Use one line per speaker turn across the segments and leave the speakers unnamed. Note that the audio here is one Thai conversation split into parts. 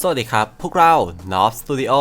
สวัสดีครับ พวกเรา n o f Studio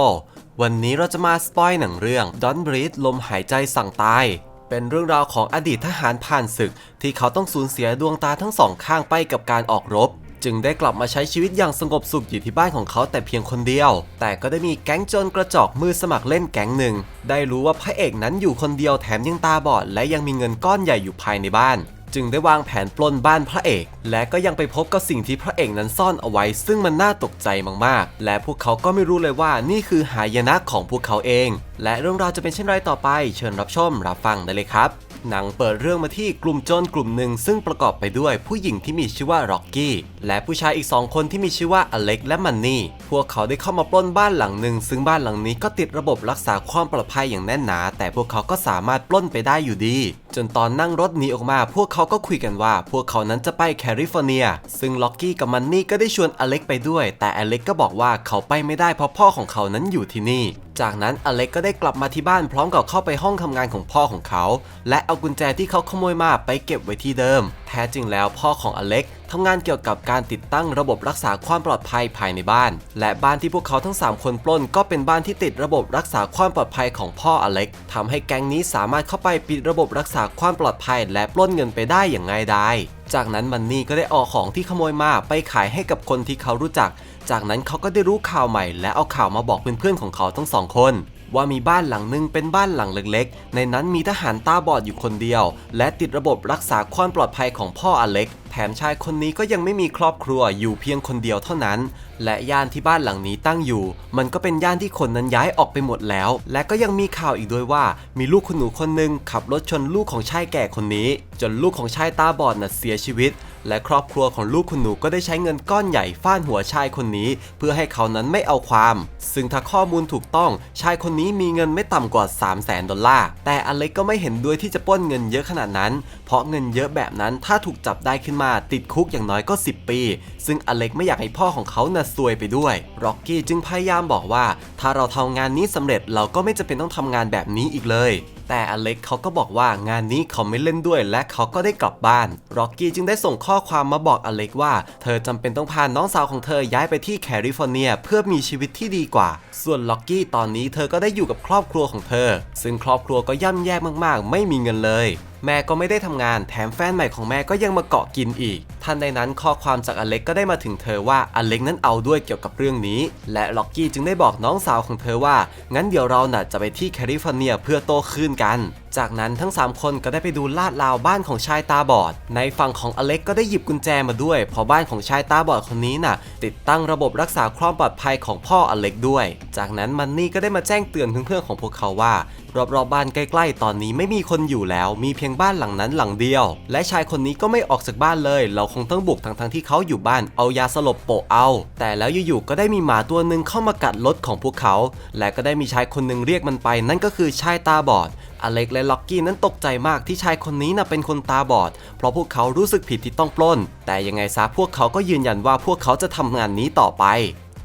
วันนี้เราจะมาสปอยหนังเรื่อง Don't Breathe ลมหายใจสั่งตาย เป็นเรื่องราวของอดีตทหารผ่านศึก ที่เขาต้องสูญเสียดวงตาทั้งสองข้างไปกับการออกรบ จึงได้กลับมาใช้ชีวิตอย่างสงบสุขอยู่ที่บ้านของเขาแต่เพียงคนเดียว แต่ก็ได้มีแก๊งโจรกระจอกมือสมัครเล่นแก๊งหนึ่ง ได้รู้ว่าพระเอกนั้นอยู่คนเดียวแถมยังตาบอด และยังมีเงินก้อนใหญ่อยู่ภายในบ้าน จึงได้วางแผนปล้นบ้านพระเอก และก็ยังไปพบกับสิ่งที่พระเอกนั้นซ่อนเอาไว้ ซึ่งมันน่าตกใจมากๆ และพวกเขาก็ไม่รู้เลยว่านี่คือหายนะของพวกเขาเอง และเรื่องราวจะเป็นเช่นไรต่อไป เชิญรับชมรับฟังได้เลยครับ หนังเปิดเรื่องมาที่กลุ่มโจรกลุ่มหนึ่งซึ่งประกอบไปด้วยผู้หญิงที่มีชื่อว่าร็อกกี้และผู้ชายอีกสองคนที่มีชื่อว่าอเล็กและมันนี่ พวกเขาได้เข้ามาปล้นบ้านหลังหนึ่งซึ่งบ้านหลังนี้ก็ติดระบบรักษาความปลอดภัยอย่างแน่นหนา แต่พวกเขาก็สามารถปล้นไปได้อยู่ดี จนตอนนั่งรถหนีออกมา พวกเขาก็คุยกันว่า พวกเขานั้นจะไปแคลิฟอร์เนีย ซึ่งล็อกกี้กับมันนี่ก็ได้ชวนอเล็กไปด้วย แต่อเล็กก็บอกว่าเขาไปไม่ได้เพราะพ่อของเขานั้นอยู่ที่นี่ จากนั้นอเล็กก็ได้กลับมาที่บ้านพร้อมกับเข้าไปห้องทำงานของพ่อของเขา และเอากุญแจที่เขาขโมยมาไปเก็บไว้ที่เดิม แท้จริงแล้วพ่อของอเล็กทำงานเกี่ยวกับการติดตั้งระบบรักษาความปลอดภัยภายในบ้าน และบ้านที่พวกเขาทั้ง 3 คนปล้นก็เป็นบ้านที่ติดระบบรักษาความปลอดภัยของพ่ออเล็กทำให้แก๊งนี้สามารถเข้าไปปิดระบบรักษาความปลอดภัย และปล้นเงินไปได้อย่างง่ายดายจากนั้นมันนี่ก็ได้เอาของที่ขโมยมาไปขายให้กับคนที่เขารู้จัก จากนั้นเขาก็ได้รู้ข่าวใหม่ และเอาข่าวมาบอกเพื่อนๆของเขาทั้งสองคน ว่ามีบ้านหลังหนึ่งเป็นบ้านหลังเล็กๆ ในนั้นมีทหารตาบอดอยู่คนเดียว และติดระบบรักษาความปลอดภัยของพ่ออเล็ก แถมชายคนนี้ก็ยังไม่มีครอบครัวอยู่เพียงคนเดียวเท่านั้น และย่านที่บ้านหลังนี้ตั้งอยู่ มันก็เป็นย่านที่คนนั้นย้ายออกไปหมดแล้ว และก็ยังมีข่าวอีกด้วยว่า มีลูกคุณหนูคนหนึ่งขับรถชนลูกของชายแก่คนนี้ จนลูกของชายตาบอดน่ะเสียชีวิต และครอบครัวของลูกคุณหนูก็ได้ใช้เงินก้อนใหญ่ฟาดหัวชายคนนี้ เพื่อให้เขานั้นไม่เอาความ ซึ่งถ้าข้อมูลถูกต้อง ชายคนนี้มีเงินไม่ต่ำกว่า 3 0 0แสนดอลลาร์ แต่อเล็กก็ไม่เห็นด้วยที่จะปล้นเงินเยอะขนาดนั้น เพราะเงินเยอะแบบนั้นถ้าถูกจับได้ขึ้นมาติดคุกอย่างน้อยก็ 10 ปี ซึ่งอเล็กไม่อยากให้พ่อของเขาน่ะซวยไปด้วยร็อกกี้จึงพยายามบอกว่า ถ้าเราทำงานนี้สำเร็จเราก็ไม่จำเป็นต้องทำงานแบบนี้อีกเลย แต่อเล็กเขาก็บอกว่างานนี้เขาไม่เล่นด้วยและเขาก็ได้กลับบ้านร็อกกี้จึงได้ส่งข้อความมาบอกอเล็กว่า เธอจำเป็นต้องพาน้องสาวของเธอย้ายไปที่แคลิฟอร์เนียเพื่อมีชีวิตที่ดีกว่า ส่วนล็อกกี้ตอนนี้เธอก็ได้อยู่กับครอบครัวของเธอ ซึ่งครอบครัวก็ย่ำแย่มากๆ ไม่มีเงินเลย แม่ก็ไม่ได้ทำงานแถมแฟนใหม่ของแม่ก็ยังมาเกาะกินอีกทันใดนั้นข้อความจากอเล็กก็ได้มาถึงเธอว่าอเล็กนั้นเอาด้วยเกี่ยวกับเรื่องนี้ และล็อกกี้จึงได้บอกน้องสาวของเธอว่า งั้นเดี๋ยวเราน่ะจะไปที่แคลิฟอร์เนียเพื่อโตขึ้นกัน จากนั้นทั้ง 3 คนก็ได้ไปดูลาดราวบ้านของชายตาบอด ในฝั่งของอเล็กก็ได้หยิบกุญแจมาด้วย เพราะบ้านของชายตาบอดคนนี้น่ะ ติดตั้งระบบรักษาความปลอดภัยของพ่ออเล็กด้วย จากนั้นมันนี่ก็ได้มาแจ้งเตือนเพื่อนๆของพวกเขาว่า รอบๆบบ้านใกล้ๆ ตอนนี้ไม่มีคนอยู่แล้ว มีเพียงบ้านหลังนั้นหลังเดียว และชายคนนี้ก็ไม่ออกจากบ้านเลย เราคงต้องบุกทั้งๆที่เขาอยู่บ้านเอายาสลบโปะเอา แต่แล้วอยู่ๆก็ได้มีหมาตัวหนึ่งเข้ามากัดรถของพวกเขา และก็ได้มีชายคนหนึ่งเรียกมันไป นั่นก็คือชายตาบอด อเล็กและล็อกกี้นั้นตกใจมากที่ชายคนนี้น่ะเป็นคนตาบอด เพราะพวกเขารู้สึกผิดที่ต้องปล้น แต่ยังไงซะพวกเขาก็ยืนยันว่าพวกเขาจะทำงานนี้ต่อไป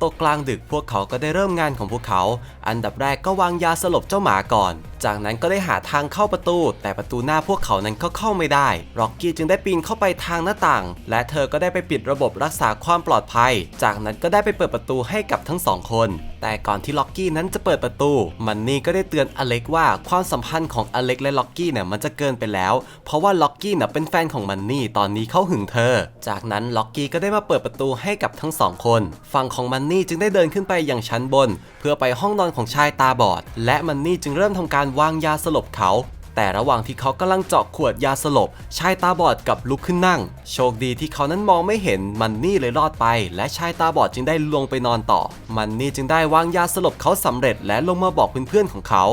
ตกกลางดึกพวกเขาก็ได้เริ่มงานของพวกเขา อันดับแรกก็วางยาสลบเจ้าหมาก่อน จากนั้นก็ได้หาทางเข้าประตู แต่ประตูหน้าพวกเขานั้นก็เข้าไม่ได้ ร็อกกี้จึงได้ปีนเข้าไปทางหน้าต่าง และเธอก็ได้ไปปิดระบบรักษาความปลอดภัย จากนั้นก็ได้ไปเปิดประตูให้กับทั้งสองคน แต่ก่อนที่ล็อกกี้นั้นจะเปิดประตู มันนี่ก็ได้เตือนอเล็กว่าความสัมพันธ์ของอเล็กและล็อกกี้เนี่ยมันจะเกินไปแล้ว เพราะว่าล็อกกี้เนี่ยเป็นแฟนของมันนี่ตอนนี้เขาหึงเธอ จากนั้นล็อกกี้ก็ได้มาเปิดประตูให้กับทั้งสองคนฝั่งของมันนี่จึงได้เดินขึ้นไปอยังชั้นบน เพื่อไปห้องนอนของชายตาบอด และมันนี่จึงเริ่มทำการวางยาสลบเขา แต่ระหว่างที่เขากำลังเจาะขวดยาสลบ ชายตาบอดกับลุกขึ้นนั่ง โชคดีที่เขานั้นมองไม่เห็นมันนี่เลยรอดไป และชายตาบอดจึงได้ลงไปนอนต่อ มันนี่จึงได้วางยาสลบเขาสำเร็จและลงมาบอกเพื่อนๆของเขา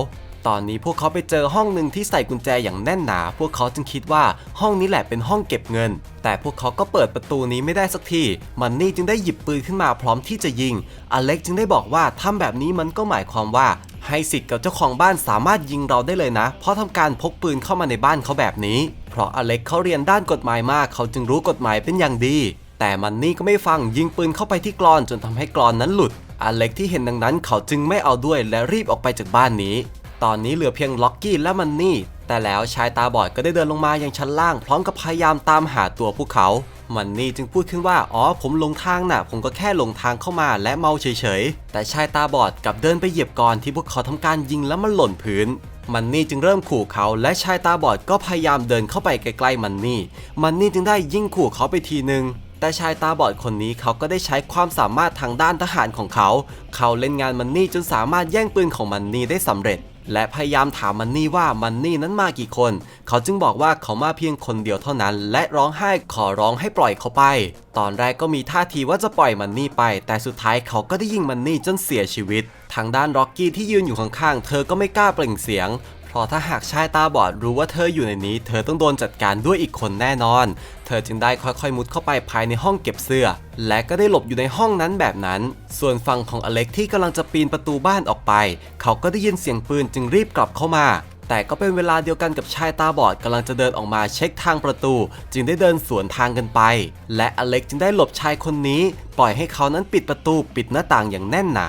ตอนนี้พวกเขาไปเจอห้องหนึ่งที่ใส่กุญแจอย่างแน่นหนา พวกเขาจึงคิดว่าห้องนี้แหละเป็นห้องเก็บเงิน แต่พวกเขาก็เปิดประตูนี้ไม่ได้สักทีมันนี่จึงได้หยิบปืนขึ้นมาพร้อมที่จะยิง อเล็กจึงได้บอกว่าทำแบบนี้มันก็หมายความว่าให้สิทธิ์กับเจ้าของบ้านสามารถยิงเราได้เลยนะ เพราะทำการพกปืนเข้ามาในบ้านเขาแบบนี้ เพราะอเล็กเขาเรียนด้านกฎหมายมาก เขาจึงรู้กฎหมายเป็นอย่างดี แต่มันนี่ก็ไม่ฟังยิงปืนเข้าไปที่กรอนจนทำให้กรอนนั้นหลุด อเล็กที่เห็นดังนั้นเขาจึงไม่เอาด้วยและรีบออกไปจากบ้านนี้ ตอนนี้เหลือเพียงล็อกกี้และมันนี่ แต่แล้วชายตาบอดก็ได้เดินลงมาอยังชั้นล่าง พร้อมกับพยายามตามหาตัวพวกเขา มันนี่จึงพูดขึ้นว่า อ๋อ ผมหลงทางน่ะ ผมก็แค่หลงทางเข้ามาและเมาเฉยๆ แต่ชายตาบอดกลับเดินไปเหยียบก่อนที่พวกเขาทำการยิงแล้วมันหล่นพื้นมันนี่จึงเริ่มขู่เขาและชายตาบอดก็พยายามเดินเข้าไปใกล้ๆมันนี่ มันนี่จึงได้ยิ่งขู่เขาไปทีนึงแต่ชายตาบอดคนนี้เขาก็ได้ใช้ความสามารถทางด้านทหารของเขา เขาเล่นงานมันนี่จนสามารถแย่งปืนของมันนี่ได้สำเร็จ และพยายามถามมันนี่ว่ามันนี่นั้นมากี่คน เขาจึงบอกว่าเขามาเพียงคนเดียวเท่านั้น และร้องไห้ขอร้องให้ปล่อยเขาไป ตอนแรกก็มีท่าทีว่าจะปล่อยมันนี่ไป แต่สุดท้ายเขาก็ได้ยิงมันนี่จนเสียชีวิต ทางด้านร็อกกี้ที่ยืนอยู่ข้างๆ เธอก็ไม่กล้าเปล่งเสียง เพราะถ้าหากชายตาบอดรู้ว่าเธออยู่ในนี้ เธอต้องโดนจัดการด้วยอีกคนแน่นอน เธอจึงได้ค่อยๆมุดเข้าไปภายในห้องเก็บเสื้อ และก็ได้หลบอยู่ในห้องนั้นแบบนั้น ส่วนฝั่งของอเล็กที่กำลังจะปีนประตูบ้านออกไป เขาก็ได้ยินเสียงปืนจึงรีบกลับเข้ามาแต่ก็เป็นเวลาเดียวกันกับชายตาบอดกำลังจะเดินออกมาเช็คทางประตู จึงได้เดินสวนทางกันไป และอเล็กจึงได้หลบชายคนนี้ ปล่อยให้เขานั้นปิดประตูปิดหน้าต่างอย่างแน่นหนา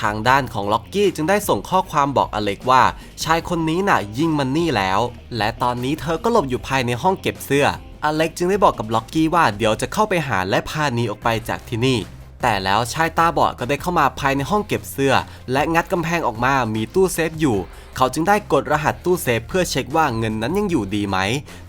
ทางด้านของล็อกกี้จึงได้ส่งข้อความบอกอเล็กว่า ชายคนนี้น่ะยิงมันนี่แล้ว และตอนนี้เธอก็หลบอยู่ภายในห้องเก็บเสื้อ อเล็กจึงได้บอกกับล็อกกี้ว่าเดี๋ยวจะเข้าไปหาและพาหนีออกไปจากที่นี่ แต่แล้วชายตาบอดก็ได้เข้ามาภายในห้องเก็บเสื้อ และงัดกำแพงออกมามีตู้เซฟอยู่ เขาจึงได้กดรหัสตู้เซฟเพื่อเช็คว่าเงินนั้นยังอยู่ดีไหม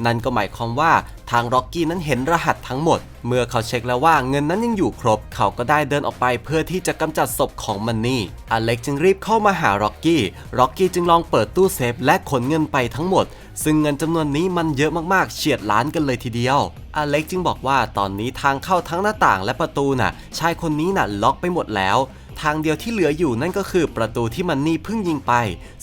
นั่นก็หมายความว่าทางร็อกกี้นั้นเห็นรหัสทั้งหมด เมื่อเขาเช็คแล้วว่าเงินนั้นยังอยู่ครบ เขาก็ได้เดินออกไปเพื่อที่จะกำจัดศพของมันนี่ อเล็กจึงรีบเข้ามาหาร็อกกี้ ร็อกกี้จึงลองเปิดตู้เซฟและขนเงินไปทั้งหมด ซึ่งเงินจำนวนนี้มันเยอะมากๆ เฉียดล้านกันเลยทีเดียว อเล็กจึงบอกว่าตอนนี้ทางเข้าทั้งหน้าต่างและประตูน่ะ ชายคนนี้น่ะล็อกไปหมดแล้ว ทางเดียวที่เหลืออยู่นั่นก็คือประตูที่มันนี่เพิ่งยิงไป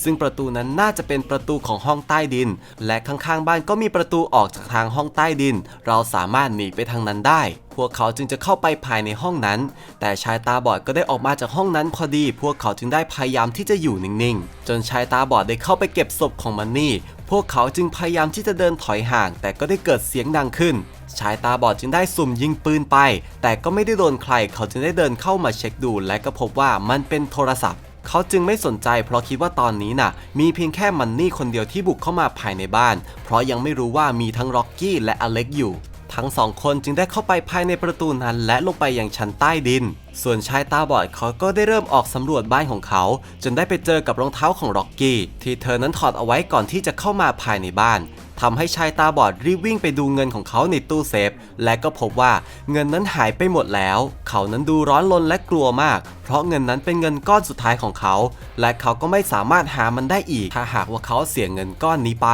ซึ่งประตูนั้นน่าจะเป็นประตูของห้องใต้ดิน และข้างๆบ้านก็มีประตูออกจากทางห้องใต้ดิน เราสามารถหนีไปทางนั้นได้ พวกเขาจึงจะเข้าไปภายในห้องนั้น แต่ชายตาบอดก็ได้ออกมาจากห้องนั้นพอดี พวกเขาจึงได้พยายามที่จะอยู่นิ่งๆ จนชายตาบอดได้เข้าไปเก็บศพของมันนี่พวกเขาจึงพยายามที่จะเดินถอยห่าง แต่ก็ได้เกิดเสียงดังขึ้น ชายตาบอดจึงได้สุ่มยิงปืนไป แต่ก็ไม่ได้โดนใคร เขาจึงได้เดินเข้ามาเช็คดู และก็พบว่ามันเป็นโทรศัพท์ เขาจึงไม่สนใจ เพราะคิดว่าตอนนี้น่ะ มีเพียงแค่มันนี่คนเดียวที่บุกเข้ามาภายในบ้าน เพราะยังไม่รู้ว่ามีทั้งร็อกกี้และอเล็กอยู่ ทั้งสองคนจึงได้เข้าไปภายในประตูนั้นและลงไปยังชั้นใต้ดิน ส่วนชายตาบอดเขาก็ได้เริ่มออกสำรวจบ้านของเขา จนได้ไปเจอกับรองเท้าของร็อกกี้ที่เธอนั้นถอดเอาไว้ก่อนที่จะเข้ามาภายในบ้านทำให้ชายตาบอดรีบวิ่งไปดูเงินของเขาในตู้เซฟ และก็พบว่าเงินนั้นหายไปหมดแล้ว เขานั้นดูร้อนรนและกลัวมาก เพราะเงินนั้นเป็นเงินก้อนสุดท้ายของเขา และเขาก็ไม่สามารถหามันได้อีก ถ้าหากว่าเขาเสียเงินก้อนนี้ไป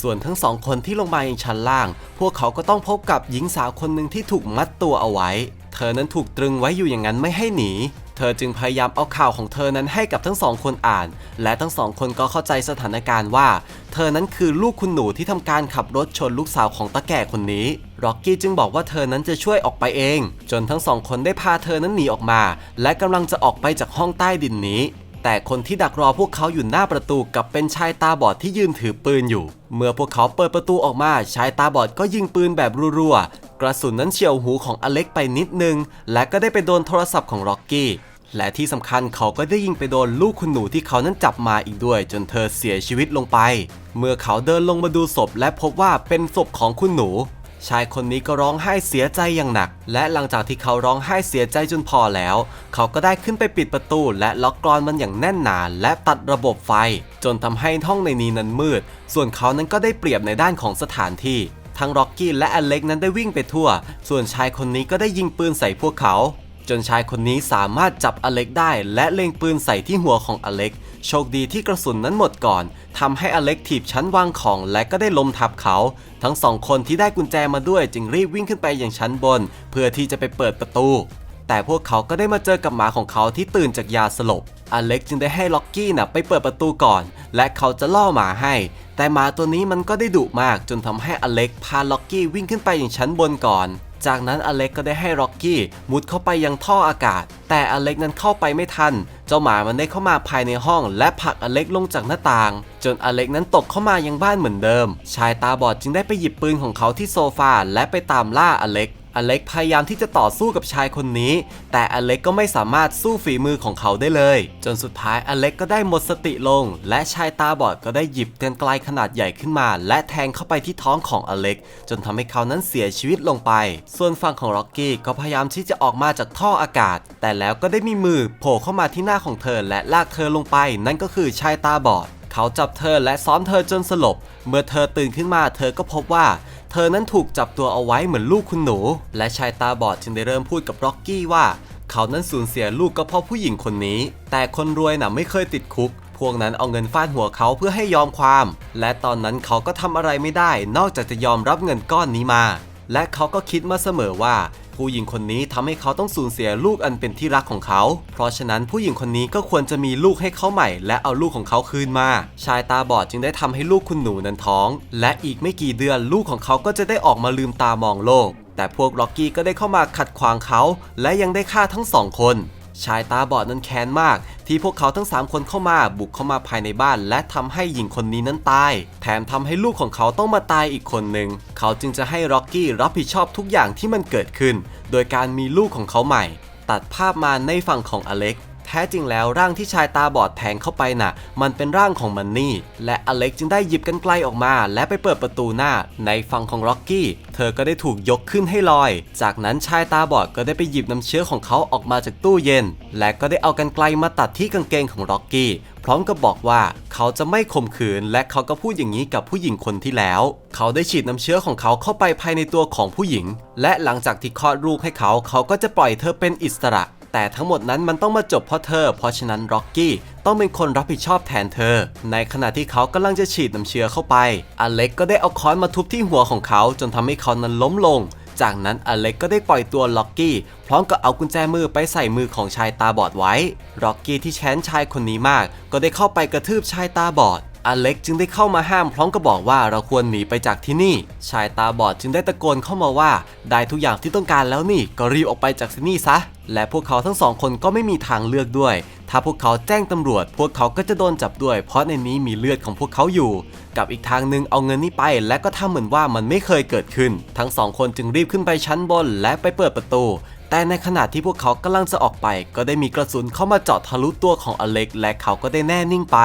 ส่วนทั้งสองคนที่ลงมายังชั้นล่าง พวกเขาก็ต้องพบกับหญิงสาวคนหนึ่งที่ถูกมัดตัวเอาไว้ เธอนั้นถูกตรึงไว้อยู่อย่างนั้นไม่ให้หนี เธอจึงพยายามเอาข่าวของเธอนั้นให้กับทั้งสองคนอ่าน และทั้งสองคนก็เข้าใจสถานการณ์ว่า เธอนั้นคือลูกคุณหนูที่ทำการขับรถชนลูกสาวของตาแก่คนนี้ร็อกกี้จึงบอกว่าเธอนั้นจะช่วยออกไปเอง จนทั้งสองคนได้พาเธอนั้นหนีออกมา และกำลังจะออกไปจากห้องใต้ดินนี้ แต่คนที่ดักรอพวกเขาอยู่หน้าประตูกับเป็นชายตาบอดที่ยืนถือปืนอยู่ เมื่อพวกเขาเปิดประตูออกมาชายตาบอดก็ยิงปืนแบบรัวๆ กระสุนนั้นเฉียวหูของอเล็กไปนิดนึง และก็ได้ไปโดนโทรศัพท์ของร็อกกี้และที่สำคัญเขาก็ได้ยิงไปโดนลูกคุณหนูที่เขานั้นจับมาอีกด้วย จนเธอเสียชีวิตลงไป เมื่อเขาเดินลงมาดูศพและพบว่าเป็นศพของคุณหนู ชายคนนี้ก็ร้องไห้เสียใจอย่างหนัก และหลังจากที่เขาร้องไห้เสียใจจนพอแล้ว เขาก็ได้ขึ้นไปปิดประตูและล็อกกรอนมันอย่างแน่นหนาและตัดระบบไฟ จนทำให้ห้องในนี้นั้นมืด ส่วนเขานั้นก็ได้เปรียบในด้านของสถานที่ทั้งร็อกกี้และอเล็กนั้นได้วิ่งไปทั่ว ส่วนชายคนนี้ก็ได้ยิงปืนใส่พวกเขา จนชายคนนี้สามารถจับอเล็กได้ และเล็งปืนใส่ที่หัวของอเล็ก โชคดีที่กระสุนนั้นหมดก่อน ทำให้อเล็กถีบชั้นวางของและก็ได้ล้มทับเขา ทั้งสองคนที่ได้กุญแจมาด้วยจึงรีบวิ่งขึ้นไปอยังชั้นบน เพื่อที่จะไปเปิดประตู แต่พวกเขาก็ได้มาเจอกับหมาของเขาที่ตื่นจากยาสลบ อเล็กจึงได้ให้ล็อกกี้น่ะไปเปิดประตูก่อน และเขาจะล่อหมาให้ แต่หมาตัวนี้มันก็ได้ดุมากจนทำให้อเล็กพาล็อกกี้วิ่งขึ้นไปอยังชั้นบนก่อน จากนั้นอเล็กก็ได้ให้ร็อกกี้มุดเข้าไปยังท่ออากาศ แต่อเล็กนั้นเข้าไปไม่ทัน เจ้าหมามันได้เข้ามาภายในห้อง และผลักอเล็กลงจากหน้าต่าง จนอเล็กนั้นตกเข้ามายังบ้านเหมือนเดิม ชายตาบอดจึงได้ไปหยิบปืนของเขาที่โซฟาและไปตามล่าอเล็ก อเล็กพยายามที่จะต่อสู้กับชายคนนี้ แต่อเล็กก็ไม่สามารถสู้ฝีมือของเขาได้เลย จนสุดท้ายอเล็กก็ได้หมดสติลง และชายตาบอดก็ได้หยิบกันไกลขนาดใหญ่ขึ้นมา และแทงเข้าไปที่ท้องของอเล็ก จนทำให้เขานั้นเสียชีวิตลงไป ส่วนฝั่งของร็อกกี้ก็พยายามที่จะออกมาจากท่ออากาศ แต่แล้วก็ได้มีมือโผล่เข้ามาที่หน้าของเธอและลากเธอลงไป นั่นก็คือชายตาบอด เขาจับเธอและซ้อมเธอจนสลบ เมื่อเธอตื่นขึ้นมาเธอก็พบว่า เธอนั้นถูกจับตัวเอาไว้เหมือนลูกคุณหนู และชายตาบอดจึงได้เริ่มพูดกับร็อกกี้ว่า เขานั้นสูญเสียลูกก็เพราะผู้หญิงคนนี้ แต่คนรวยน่ะไม่เคยติดคุก พวกนั้นเอาเงินฟาดหัวเขาเพื่อให้ยอมความ และตอนนั้นเขาก็ทำอะไรไม่ได้ นอกจากจะยอมรับเงินก้อนนี้มา และเขาก็คิดมาเสมอว่า ผู้หญิงคนนี้ทำให้เขาต้องสูญเสียลูกอันเป็นที่รักของเขา เพราะฉะนั้นผู้หญิงคนนี้ก็ควรจะมีลูกให้เขาใหม่ และเอาลูกของเขาคืนมา ชายตาบอดจึงได้ทำให้ลูกคุณหนูนั้นท้อง และอีกไม่กี่เดือนลูกของเขาก็จะได้ออกมาลืมตามองโลก แต่พวกล็อกกี้ก็ได้เข้ามาขัดขวางเขา และยังได้ฆ่าทั้งสองคน ชายตาบอดนั้นแค้นมาก ที่พวกเขาทั้ง 3 คนเข้ามาบุกเข้ามาภายในบ้าน และทำให้หญิงคนนี้นั้นตาย แถมทำให้ลูกของเขาต้องมาตายอีกคนหนึ่งเขาจึงจะให้ร็อกกี้รับผิดชอบทุกอย่างที่มันเกิดขึ้น โดยการมีลูกของเขาใหม่ ตัดภาพมาในฝั่งของอเล็ก ท้จริงแล้วร่างที่ชายตาบอดแทงเข้าไปน่ะ มันเป็นร่างของมันนี่ และอเล็กจึงได้หยิบกันไกลออกมา และไปเปิดประตูหน้าในฝั่งของร็อกกี้เธอก็ได้ถูกยกขึ้นให้ลอย จากนั้นชายตาบอดก็ได้ไปหยิบน้ำเชื้อของเขาออกมาจากตู้เย็น และก็ได้เอากันไกลมาตัดที่กางเกงของร็อกกี้พร้อมกับบอกว่าเขาจะไม่ข่มขืน และเขาก็พูดอย่างนี้กับผู้หญิงคนที่แล้ว เขาได้ฉีดน้ำเชื้อของเขาเข้าไปภายในตัวของผู้หญิง และหลังจากที่คลอดลูกให้เขาเขาก็จะปล่อยเธอเป็นอิสระ แต่ทั้งหมดนั้นมันต้องมาจบเพราะเธอ เพราะฉะนั้นร็อกกี้ต้องเป็นคนรับผิดชอบแทนเธอ ในขณะที่เขากำลังจะฉีดน้ำเชื้อเข้าไป อเล็กก็ได้เอาค้อนมาทุบที่หัวของเขา จนทำให้เขานั้นล้มลง จากนั้นอเล็กก็ได้ปล่อยตัวล็อกกี้ พร้อมกับเอากุญแจมือไปใส่มือของชายตาบอดไว้ล็อกกี้ที่แค้นชายคนนี้มาก ก็ได้เข้าไปกระทืบชายตาบอด อเล็กจึงได้เข้ามาห้ามพร้อมกับบอกว่าเราควรหนีไปจากที่นี่ ชายตาบอดจึงได้ตะโกนเข้ามาว่า ได้ทุกอย่างที่ต้องการแล้วนี่ก็รีบออกไปจากที่นี่ซะ และพวกเขาทั้งสองคนก็ไม่มีทางเลือกด้วย ถ้าพวกเขาแจ้งตำรวจ พวกเขาก็จะโดนจับด้วย เพราะในนี้มีเลือดของพวกเขาอยู่ กับอีกทางหนึ่งเอาเงินนี้ไป และก็ทำเหมือนว่ามันไม่เคยเกิดขึ้น ทั้งสองคนจึงรีบขึ้นไปชั้นบน และไปเปิดประตูแต่ในขณะที่พวกเขากำลังจะออกไป ก็ได้มีกระสุนเข้ามาเจาะทะลุตัวของอเล็ก และเขาก็ได้แน่นิ่งไป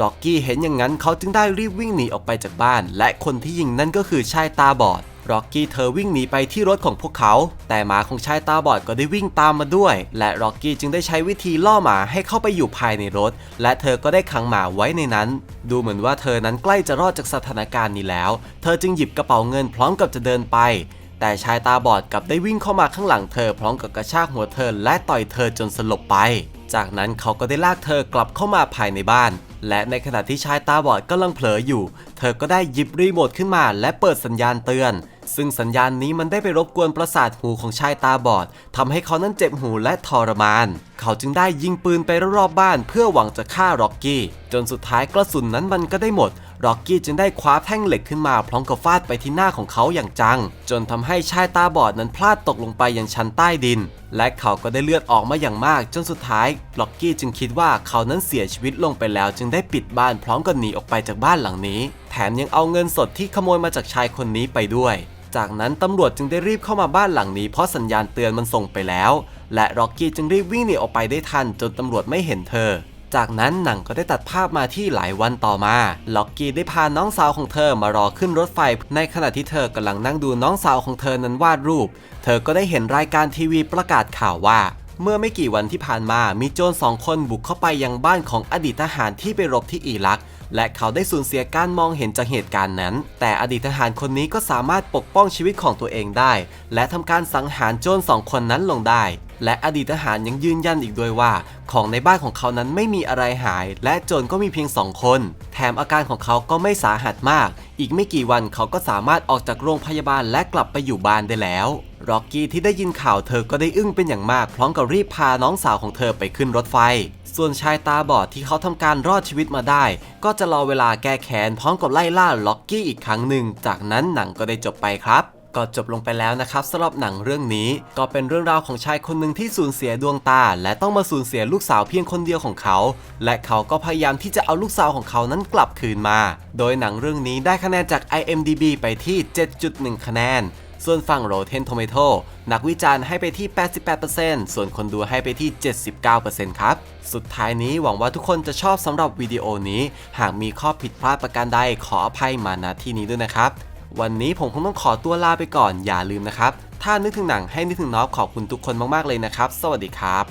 ร็อกกี้เห็นอย่างนั้นเขาจึงได้รีบวิ่งหนีออกไปจากบ้าน และคนที่ยิงนั่นก็คือชายตาบอดร็อกกี้เธอวิ่งหนีไปที่รถของพวกเขา แต่หมาของชายตาบอดก็ได้วิ่งตามมาด้วย และร็อกกี้จึงได้ใช้วิธีล่อหมาให้เข้าไปอยู่ภายในรถ และเธอก็ได้ขังหมาไว้ในนั้น ดูเหมือนว่าเธอนั้นใกล้จะรอดจากสถานการณ์นี้แล้ว เธอจึงหยิบกระเป๋าเงินพร้อมกับจะเดินไป แต่ชายตาบอดกลับได้วิ่งเข้ามาข้างหลังเธอพร้อมกับกระชากหัวเธอและต่อยเธอจนสลบไป จากนั้นเขาก็ได้ลากเธอกลับเข้ามาภายในบ้าน และในขณะที่ชายตาบอดกำลังเผลออยู่ เธอก็ได้หยิบรีโมทขึ้นมาและเปิดสัญญาณเตือน ซึ่งสัญญาณนี้มันได้ไปรบกวนประสาทหูของชายตาบอดทำให้เขานั้นเจ็บหูและทรมานเขาจึงได้ยิงปืนไปรอบๆบ้าน เพื่อหวังจะฆ่าร็อกกี้ จนสุดท้ายกระสุนนั้นมันก็ได้หมดร็อกกี้จึงได้คว้าแท่งเหล็กขึ้นมาพร้อมกับฟาดไปที่หน้าของเขาอย่างจัง จนทำให้ชายตาบอดนั้นพลาดตกลงไปยังชั้นใต้ดิน และเขาก็ได้เลือดออกมาอย่างมาก จนสุดท้ายล็อกกี้จึงคิดว่าเขานั้นเสียชีวิตลงไปแล้ว จึงได้ปิดบ้านพร้อมกับหนีออกไปจากบ้านหลังนี้ แถมยังเอาเงินสดที่ขโมยมาจากชายคนนี้ไปด้วย จากนั้นตำรวจจึงได้รีบเข้ามาบ้านหลังนี้เพราะสัญญาณเตือนมันส่งไปแล้ว และร็อกกี้จึงรีบวิ่งหนีออกไปได้ทันจนตำรวจไม่เห็นเธอ จากนั้นหนังก็ได้ตัดภาพมาที่หลายวันต่อมาล็อกกี้ได้พาน้องสาวของเธอมารอขึ้นรถไฟ ในขณะที่เธอกำลังนั่งดูน้องสาวของเธอนั้นวาดรูป เธอก็ได้เห็นรายการทีวีประกาศข่าวว่าเมื่อไม่กี่วันที่ผ่านมา มีโจรสองคนบุกเข้าไปยังบ้านของอดีตทหารที่ไปรบที่อิรัก และเขาได้สูญเสียการมองเห็นจากเหตุการณ์นั้น แต่อดีตทหารคนนี้ก็สามารถปกป้องชีวิตของตัวเองได้ และทำการสังหารโจรสองคนนั้นลงได้ และอดีตทหารยังยืนยันอีกด้วยว่า ของในบ้านของเขานั้นไม่มีอะไรหาย และโจรก็มีเพียงสองคน แถมอาการของเขาก็ไม่สาหัสมาก อีกไม่กี่วันเขาก็สามารถออกจากโรงพยาบาลและกลับไปอยู่บ้านได้แล้วร็อกกี้ที่ได้ยินข่าวเธอก็ได้อึ้งเป็นอย่างมาก พร้อมกับรีบพาน้องสาวของเธอไปขึ้นรถไฟ ส่วนชายตาบอดที่เขาทำการรอดชีวิตมาได้ ก็จะรอเวลาแก้แค้นพร้อมกับไล่ล่าล็อกกี้อีกครั้งหนึ่ง จากนั้นหนังก็ได้จบไปครับ ก็จบลงไปแล้วนะครับสำหรับหนังเรื่องนี้ก็เป็นเรื่องราวของชายคนหนึ่งที่สูญเสียดวงตา และต้องมาสูญเสียลูกสาวเพียงคนเดียวของเขา และเขาก็พยายามที่จะเอาลูกสาวของเขานั้นกลับคืนมา โดยหนังเรื่องนี้ได้คะแนนจาก IMDB ไปที่ 7.1 คะแนน ส่วนฝั่ง Rotten Tomato นักวิจารณ์ให้ไปที่ 88%ส่วนคนดูให้ไปที่ 79%ครับ สุดท้ายนี้หวังว่าทุกคนจะชอบสำหรับวิดีโอนี้ หากมีข้อผิดพลาดประการใดขออภัยมาณที่นี้ด้วยนะครับ วันนี้ผมคงต้องขอตัวลาไปก่อนอย่าลืมนะครับ ถ้านึกถึงหนังให้นึกถึงน็อฟขอบคุณทุกคนมากๆเลยนะครับ สวัสดีครับ